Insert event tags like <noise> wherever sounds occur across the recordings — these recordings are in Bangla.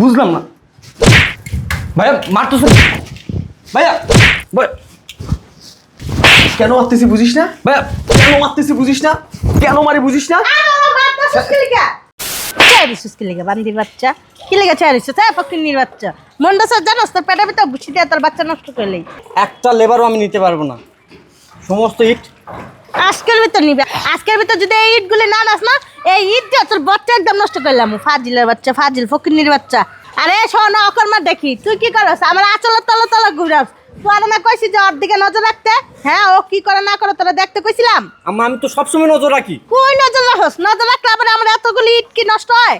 বুঝলাম না। ভাইয়া মারতেছো ভাইয়া কেন মারতেছি বুঝিস না? ভাইয়া কেন মারতেছি বুঝিস না? কেন মারি বুঝিস না? কি লেগে। বান্দির বাচ্চা। কি লেগে বাচ্চা। মন্ডা স্যার জানোস তোর পেটে ভিতর বুঝি দিয়ে তোর বাচ্চা নষ্ট করলেই। একটা লেবারও আমি নিতে পারব না। সমস্ত ইট আজকের ভিতর নিবে। আজকের ভিতর যদি এই ইটগুলি না নাস না এই ইট দিয়ে তোর বাচ্চা একদম নষ্ট করলাম ফাজিলের বাচ্চা ফাজিল ফকিন্নির বাচ্চা। আরে শোন অকর্মা দেখি। তুই কি করস? আমার আচল তলা তলা ঘুরাস। তুই আর না কইছি যে ওর দিকে নজর রাখতে? হ্যাঁ ও কি করে না করে তোরা দেখতে কইছিলাম? আম্মা আমি তো সবসময় নজর রাখি। কই নজর রাখস? নজর রাখলে আবার আমার এতগুলি ইট কি নষ্ট হয়?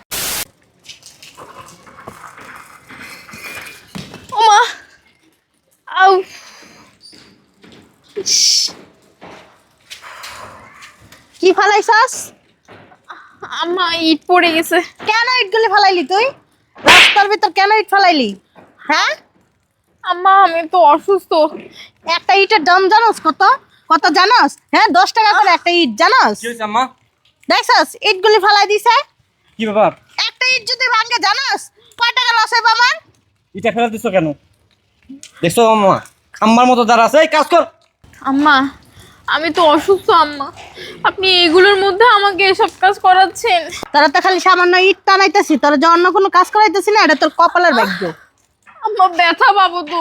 কি ফালাইছস? আম্মা ইট পড়ে গেছে। কেন ইট গুলি ফালাইলি তুই? রাস্তার ভিতর কেন ইট ফালাইলি? হ্যাঁ? আম্মা আমি তো অসুস্থ। একটা ইটের দাম জানোস কত? কত জানোস? হ্যাঁ দশ টাকা করে একটা ইট জানোস? কি হয়েছে আম্মা? দেখছস ইটগুলি ফালাই দিছে? কি ব্যাপার? একটা ইট যদি ভাঙে জানোস কয় টাকা লস হবে আমার? ইটা ফেলা দিছো কেন? দেখছ আম্মা আম্মার মতো যারা আছে এই কাজ কর। আম্মা আমি তো অসুস্থ আম্মা। আপনি এগুলোর মধ্যে আমাকে এসব কাজ করাচ্ছেন। তারা তো খালি সামান্য ইট টানাইতেছি তোরা যে অন্য কোনো কাজ করাইতেছি না এটা তোর কপালের ভাগ্য। আম্মা ব্যথা পাবো তো।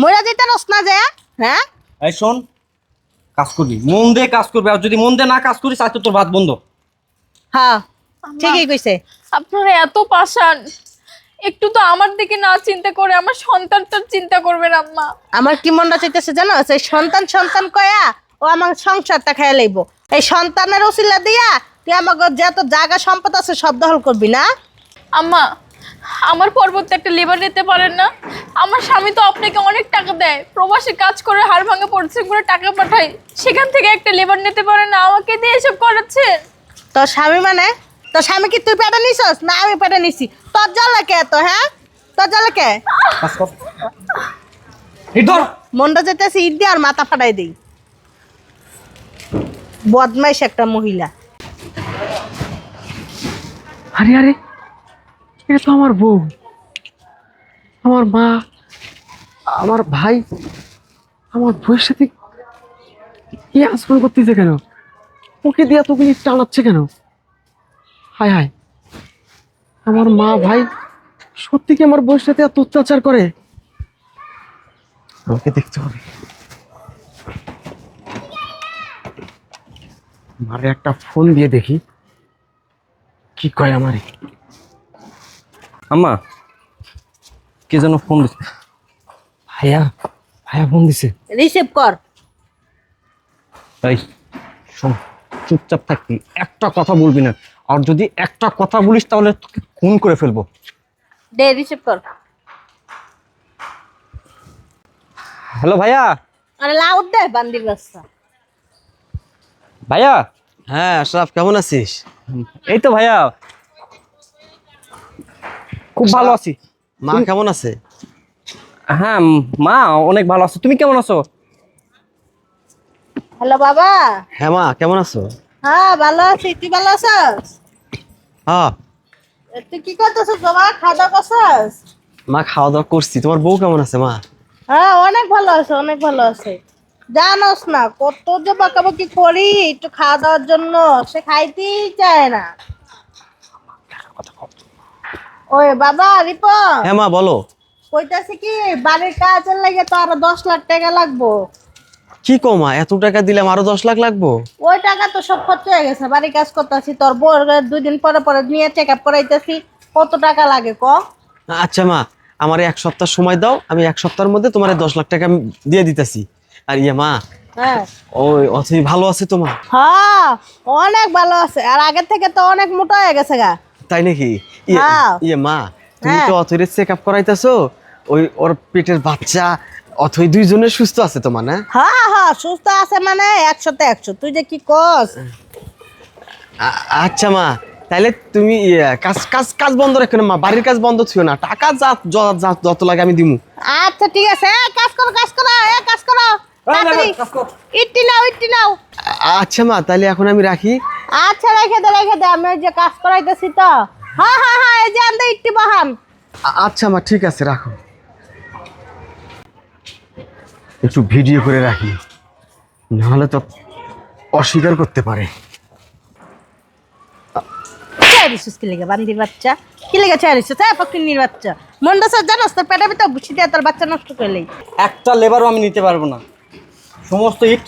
মরা যেতে রস না যায় হ্যাঁ? এই শোন কাজ করবি মন দিয়ে কাজ করবি আর যদি মন দিয়ে না কাজ করিস আজকে তোর ভাত বন্ধ। হ্যাঁ ঠিকই কইছে। আপনারা এত পাষাণ একটু তো আমার দিকে না চিন্তা করে আমার সন্তানটার চিন্তা করবেন আম্মা। আমার কি মনটা চাইতেছে জানো? সেই সন্তান সন্তান কয়া ও আমার সংসারটা খেয়ে লইব। এই সন্তানের ওসিলা দিয়া তুই আমাকে যত জায়গা সম্পদ আছে সব দখল করবি না? আম্মা আমার পরবর্তী একটা লেবার নিতে পারেন না? আমার স্বামী তো আপনাকে অনেক টাকা দেয়। প্রবাসে কাজ করে হাড় ভাঙা পরিশ্রম করে টাকা পাঠায়। সেখান থেকে একটা লেবার নিতে পারেন না। আমাকে দিয়ে এসব করাচ্ছেন? তো স্বামী মানে? তো স্বামী কি তুই পেটে নিছস? না আমি পেটে নিছি। তোর জ্বালা কে তো হ্যাঁ? তোর জ্বালা কে? মনটা যেতেছে ইট দিয়ে আর মাথা ফাটাই দিই। বদমাইশ একটা মহিলা। আরে আরে এটা তো আমার বউ। আমার মা আমার ভাই আমার বউয়ের সাথে কি আচরণ করতেছে কেন? ওকে দিয়ে এতগুলি টানাচ্ছে কেন? হায় হায়। আমার মা ভাই সত্যি কি আমার বউয়ের সাথে এত অত্যাচার করে? আমাকে দেখতে হবে। মারে একটা ফোন দিয়ে দেখি। কি কয় আমারে? আম্মা কে যেন ফোন দিচ্ছে ভাইয়া ভাইয়া ফোন দিছে। রিসিভ কর। তাই শোন চুপচাপ থাকবি একটা কথা বলবি না। আর যদি একটা কথা বলিস তাহলে তোকে খুন করে ফেলব। দে রিসিভ কর। হ্যালো ভাইয়া। আরে লাউড দে বান্দির বাচ্চা। ভাইয়া? হ্যাঁ আশরাফ কেমন আছিস? এই তো ভাইয়া। খুব ভালো আছি। মা কেমন আছে? হ্যাঁ মা অনেক ভালো আছে। তুমি কেমন আছো? হ্যালো বাবা। হ্যাঁ মা কেমন আছো? হ্যাঁ ভালো আছি। তুই ভালো আছিস? হ্যাঁ। তুই কি করতেছিস বাবা? খাওয়া দাওয়া করছিস? মা খাওয়া দাওয়া করছি। তোমার বউ কেমন আছে মা? হ্যাঁ অনেক ভালো আছে অনেক ভালো আছে। জানোস না কত যে বকাবকি করি একটু খাওয়া দাওয়ার জন্য সে খাইতেই চায় না। ওই বাবা রিপন। হ্যাঁ মা বলো। কইতাছি কি বাড়ির কাজের লাগে তো আরও দশ লাখ টাকা লাগবো। কি কো মা এত টাকা দিলাম আরও দশ লাখ লাগবো? ওই টাকা তো সব খরচ হয়ে গেছে বাড়ির কাজ করতেছি তোর বোর দুই দিন পরে পরে নিয়ে চেক আপ করাইতেছি কত টাকা লাগে ক? আচ্ছা মা আমার এক সপ্তাহ সময় দাও আমি এক সপ্তাহের মধ্যে তোমার দশ লাখ টাকা দিয়ে দিতেছি। আর ইয়ে মা হ্যাঁ। ওই অথই ভালো আছে তোমার হ্যাঁ অনেক ভালো আছে। আর আগের থেকে তো অনেক মোটা হয়ে গেছে গা। তাই নাকি? ইয়ে হ্যাঁ। ইয়ে মা তুমি হ্যাঁ। তো অথইরে চেক আপ করাইতেছো ওই ওর পেটের বাচ্চা অথই দুইজনের সুস্থ আছে তোমার না? হ্যাঁ হ্যাঁ সুস্থ আছে মানে একশোতে একশো। তুই যে কি কস? আচ্ছা মা তাহলে তুমি ইয়ে, কাজ কাজ কাজ বন্ধ রেখো না মা বাড়ির কাজ বন্ধ ছিল না। টাকা যা যত লাগে আমি দিমু। আচ্ছা ঠিক আছে। কাজ করো কাজ করো এ কাজ করো। ইট্টি নাও ইট্টি নাও। আচ্ছা মা তাহলে এখন আমি রাখি। আচ্ছা রেখে দে রেখে দে আমি যে কাজ করাইতেছি তো। হ্যাঁ হ্যাঁ হ্যাঁ এই যে আন্দা ইট্টি বহান আচ্ছা মা ঠিক আছে রাখো। একটু ভিডিও করে রাখি নাহলে তো অস্বীকার করতে পারে। চাইরিস কি লেগে বান্দির বাচ্চা? কি লেগে চাইরিস হ্যাঁ ফকিন্নির বাচ্চা। জানোস তোর পেটের ভিতর বুঝি দিয়ে তোর বাচ্চা নষ্ট করলেই একটা লেবারও আমি নিতে পারব না। সমস্ত ইট।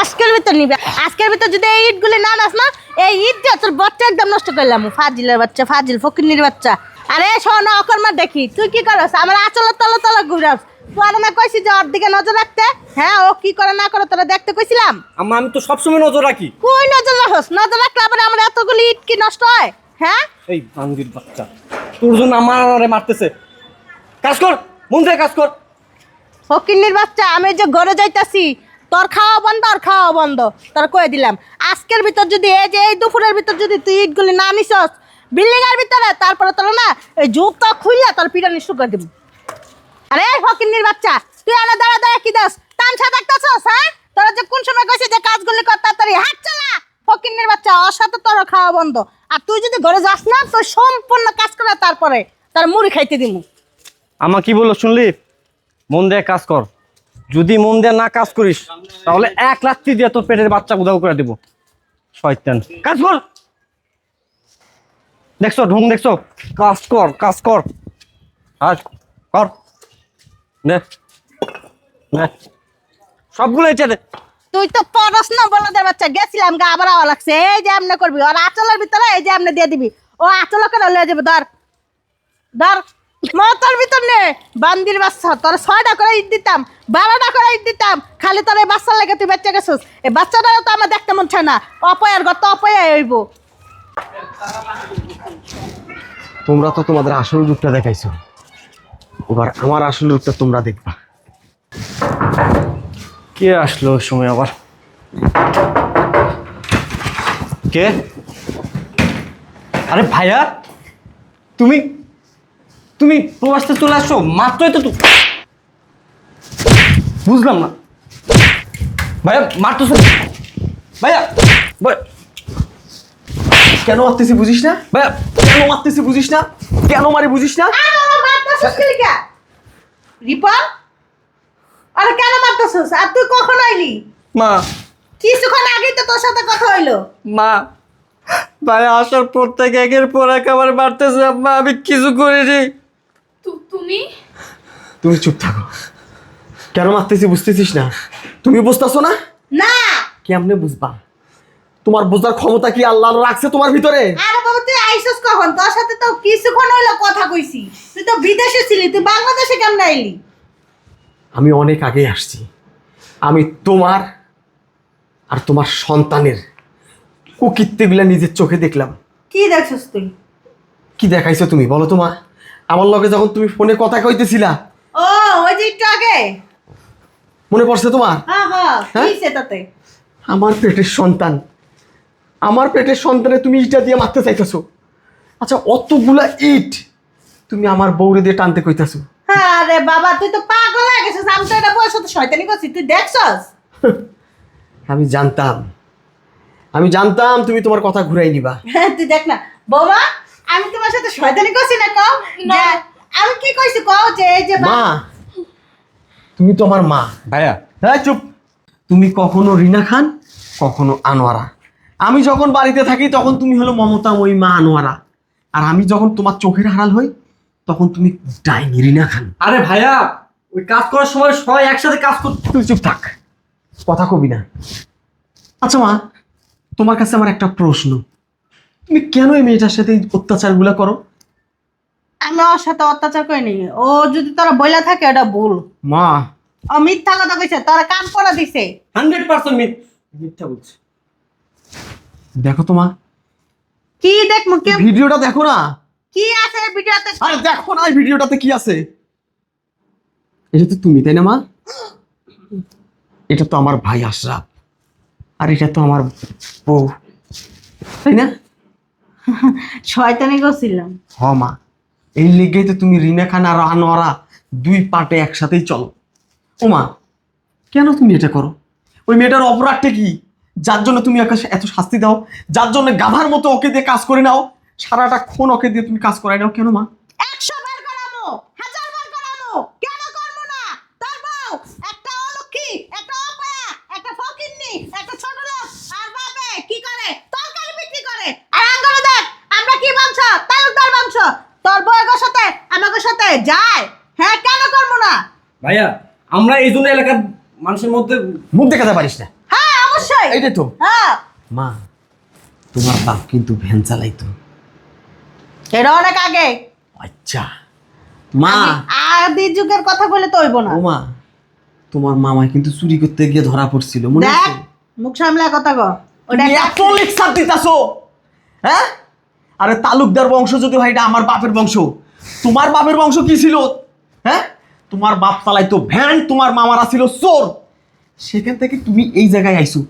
আজকের ভিতর নিবে। আজকের ভিতর যদি এই ইটগুলি না নাস না এই ইট দিয়ে তোর বাচ্চা একদম নষ্ট করলাম ফাজিলের বাচ্চা ফাজিল ফকিন্নির বাচ্চা। আরে শোন অকর্মা দেখি। তুই কি করস? আমার আচল তলে তলে ঘুরাস। তুই না কইছি যে ওর দিকে নজর রাখতে? হ্যাঁ ও কি করে না করে তোরা দেখতে কইছিলাম? আম্মা আমি তো সবসময় নজর রাখি। কই নজর রাখস? নজর রাখলে আবার আমার এতগুলি ইট কি নষ্ট হয়? হ্যাঁ? এই বান্দির বাচ্চা। তোর জন্য আমার মারতেছে। কাজ কর মন থেকে কাজ কর। ফকিন্নির বাচ্চা, আমি যে ঘরে যাইতাছি, তোর খাওয়া বন্ধ আর খাওয়া বন্ধ। তোর কয়ে দিলাম, আজকের ভিতর যদি এই যে এই দুপুরের ভিতর যদি তুই ইটগুলি না নিছস বিল্ডিং এর ভিতরে, তারপরে তোর না এই জুপটা খুইলা তোর পিটানি শুরু দিব। আরে ফকিন্নির বাচ্চা, তুই আনা দাঁড়া দাঁড়া কি দাস তামসা দেখতাছস হ্যাঁ? তোরা যে কোন সময় কইছিস যে কাজগুলি কর তাড়াতাড়ি হাত চালা ফকিন্নির বাচ্চা, ওর তোর খাওয়া বন্ধ। আর তুই যদি ঘরে যাস না তো সম্পূর্ণ কাজ করে তারপরে তার মুড়ি খাইতে দিমু আমা কি বলল শুনলি? মন দিয়ে কাজ কর। যদি মন দিয়ে না কাজ করিস, তাহলে এক লাত্তি দিয়ে তোর পেটের বাচ্চা উদাও করে দিব। শয়তান। কাজ কর। দেখছ, ঢং দেখছ? কাজ কর কাজ কর। কাজ কর। নে সবগুলো এসে দে। তুই তো পরস না বলে দে বাচ্চা, গেছিলাম গা, আবার লাগছে। এই যে আমনে করবি আর আঁচলের ভিতরে এই যে আমনে দিয়ে দিবি। ও আঁচল করে লয়ে যাবে, ধর। ধর। মতর ভিতর নে। বান্দির বাচ্চা তোর ছয়টা করে ইট দিতাম বারোটা করে ইট দিতাম খালি তোর এই বাচ্চার লাগে তুই বাচ্চা গেছিস। এই বাচ্চাটাও তো আমার দেখতে মন চায় না। অপয়ার গত অপয়াই হইব। তোমরা তো তোমাদের আসল রূপটা দেখাইছো। এবার আমার আসল রূপটা তোমরা দেখবা। কে আসলো ওই সময় আবার? কে? আরে ভাইয়া তুমি তুমি প্রবাসতে চলে আসছো মাত্রই তো বুঝলাম না। ভাইয়া মারতেছো ভাইয়া কেন মারতেছি বুঝিস না? ভাইয়া কেন মারতেছি বুঝিস না? কেন মারি বুঝিস না? রিপন আরে কেন মারতেছিস? আর তুই কখন আইলি? মা। কিছুক্ষণ আগেই তো তোর সাথে কথা হইল। মা ভাইয়া আসার পর থেকে একের পর এক আমার মারতেছে মা আমি কিছু করিনি। তুমি? তুমি চুপ থাকো। কেন মারতেছি বুঝতেছিস না? তুমি বুঝতেছো না? না! কেমনে বুঝবা? তোমার বোঝার ক্ষমতা কি আল্লাহ রাখছে তোমার ভিতরে? আরে বাবা তুই আইসস কখন? তোর সাথে তো কিছুক্ষণ হইল কথা কইছি। তুই তো বিদেশে ছিলি তুই বাংলাদেশে কেমন আইলি? আমি অনেক আগে আসছি। আমি তোমার আর তোমার সন্তানের কুকীর্তিগুলা নিজের চোখে দেখলাম। কি দেখছস তুই? কি দেখাইছো তুমি? বলো তোমা আমার লগে যখন তুমি ফোনে কথা কইতেছিলা। ও ওই যে একটু আগে। মনে পড়ছে তোমার? হ্যাঁ হ্যাঁ হ্যাঁ? কি সেটাতে আমার পেটের সন্তান। আমার পেটের সন্তানে তুমি ইটা দিয়ে মারতে চাইতেছো। আচ্ছা অতগুলা ইট তুমি আমার বউরে দিয়ে টানতে কইতাছো। আরে বাবা তুই তো পাগল হয়ে গেছিস। আমি তো এটা বয়স তো শয়তানি করছি। তুই দেখছস? <laughs> আমি জানতাম। আমি জানতাম তুমি তোমার কথা ঘুরাই নিবা। হ্যাঁ তুই দেখ না। বাবা আমি তোমার সাথে শয়তানি করছি না কও। যে, আমি কি কইছি কও যে এই যে মা। তুমি তো আমার মা। ভাইয়া। হ্যাঁ চুপ। তুমি কখনো রিনা খান কখনো আনোয়ারা। আমি যখন বাড়িতে থাকি তখন তুমি হলো মমতা ওই মা আনোয়ারা। আর আমি যখন তোমার চোখের হারাল হই তখন তুমি ডাইনি রিনা খান। আরে ভাইয়া ওই কাজ করার সময় সবাই একসাথে কাজ কর তুই চুপ থাক। কথা কবি না। আচ্ছা মা তোমার কাছে আমার একটা প্রশ্ন। তুমি কেন এই মেয়েটার সাথে এই অত্যাচারগুলো করো? আমি ওর সাথে অত্যাচার করিনি। ও যদি তোরা বইলা থাকে ওটা ভুল। মা। ও মিথ্যা কথা কইছে তোরা কান পড়া দিছে। হান্ড্রেড পার্সেন্ট মিথ্যা বলছে। দেখো তো মা। কি দেখমু কি ভিডিওটা দেখো না। কি আছে ভিডিওতে? আরে দেখো না এই ভিডিওটাতে কি আছে। এটা তো তুমি তাই না মা? এটা তো আমার ভাই আশরাফ। আর এটা তো আমার বউ। তাই না? শয়তানি গেছিলাম। হ, মা। এই লেগেই তো তুমি রিনা খান আর আনোয়ারা দুই পাটে একসাথেই চলো। ও, মা, কেন তুমি এটা করো? ওই মেয়েটার অপরাধটা কি? যার জন্য তুমি ওকে এত শাস্তি দাও, যার জন্য গাধার মতো ওকে দিয়ে কাজ করে নাও, সারাটা ক্ষণ ওকে দিয়ে তুমি কাজ করাই নাও। কেন, মা? তোর বউয়ের সাথে আমাকে সাথে যায়। হ্যাঁ কেন করব না? ভাইয়া আমরা এই জন্য এলাকার মানুষের মধ্যে মুখ দেখাতে পারিস না। হ্যাঁ অবশ্যই। এইটাই তো। হ্যাঁ। মা তোমার বাপ কিন্তু ভ্যান চালাইতো। এটা অনেক আগে। আচ্ছা। মা। আদি যুগের কথা বলে তো হইব না। ও মা তোমার মামা কিন্তু চুরি করতে গিয়ে ধরা পড়ছিল মনে আছে? মুখ সামলা কথা কো ওটা এত লেকচার দিতাছো হ্যাঁ? আরে তালুকদার বংশ যদি ভাই এটা আমার বাপের বংশ। তোমার বাপের বংশ কি ছিল? হ্যাঁ? তোমার বাপ চালাইতো ভ্যান তোমার মামারা ছিল চোর। সেখান থেকে তুমি এই জায়গায় আইছো।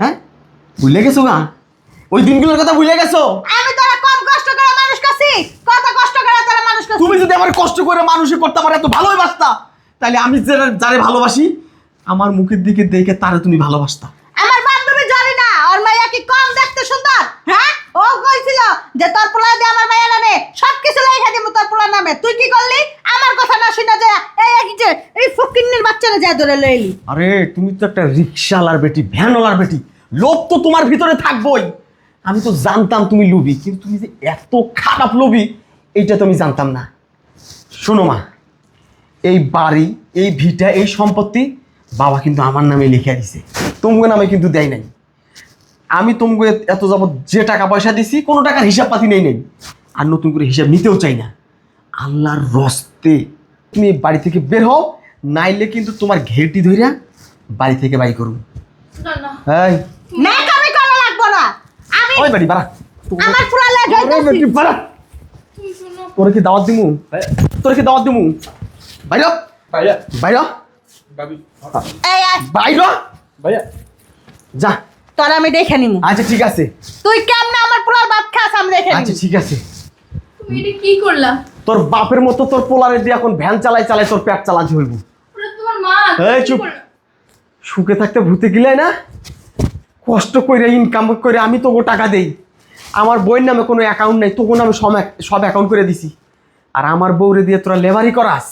হ্যাঁ? ভুলে গেছো গা? ওই দিনগুলোর কথা ভুলে গেছো? আমি তোরা কম কষ্ট করে মানুষ কাছি কত কষ্ট করে তোরা মানুষ কাছি তুমি যদি আমার কষ্ট করে মানুষে করতে পারো এত ভালোই বাসতা তাহলে আমি যারা যারে ভালোবাসি আমার মুখের দিকে দেখে তারে তুমি ভালোবাসতা। আমার বান্ধবী জানি না ওর মাইয়া কি কম দেখতে সুন্দর? হ্যাঁ? ও কইছিল যে তোর পোলা দিয়ে আমার মাইয়া নামে সব কিছু লেখা দিব তোর পোলা নামে। তুই কি করলি? আমার কথা না শুনে যে এই এই যে এই ফকিন্নির বাচ্চারা যা ধরে লইলি আরে, তুমি তো একটা রিক্সাওয়ালার বেটি, ভ্যানওয়ালার বেটি। লোভ তো তোমার ভিতরে থাকবোই। আমি তো জানতাম তুমি লোভী, কিন্তু তুমি যে এত খারাপ লোভী, এইটা তো আমি জানতাম না। শোনো মা, এই বাড়ি, এই ভিটা, এই সম্পত্তি বাবা কিন্তু আমার নামে লিখে দিছে। তোমাকে নামে কিন্তু দেয় নাই। আমি তোমাকে এত যাবৎ যে টাকা পয়সা দিছি কোনো টাকার হিসাব পাতি নেই নেই। আর নতুন করে হিসাব নিতেও চাই না। আল্লাহর রস্তে তুমি বাড়ি থেকে বের হও নাইলে কিন্তু তোমার ঘেরটি ধইরা বাড়ি থেকে বাই করুন না না। এই। না করা লাগবো না। আমি ওই বাড়ি বাড়া। আমার পুরা লাগে ওই বাড়া তুমি তোর কি দাওয়াত দিমু? তোর কি দাওয়াত দিমু? বাইর ভাইয়া। বাইর ভাবি। এই আয়, বাইর যা। তোর আমি দেখে নিমু। আচ্ছা ঠিক আছে। তুই কেমনে আমার পুরার ভাত খাস আমি দেখে আচ্ছা নিমু। ঠিক আছে। তুমি এটা কি করলা? তোর বাপের মতো তোর পোলারে দিয়ে এখন ভ্যান চালাই চালাই তোর পেট চালাতে হইব। ওটা তোমার মা এই চুপ। সুখে থাকতে ভূতে গিলাই না? কষ্ট করে ইনকাম করে আমি তোকে টাকা দেই। আমার বইয়ের নামে কোনো অ্যাকাউন্ট নেই তোকে নামে সব সব অ্যাকাউন্ট করে দিছি। আর আমার বউরে দিয়ে তোরা লেবারি করাস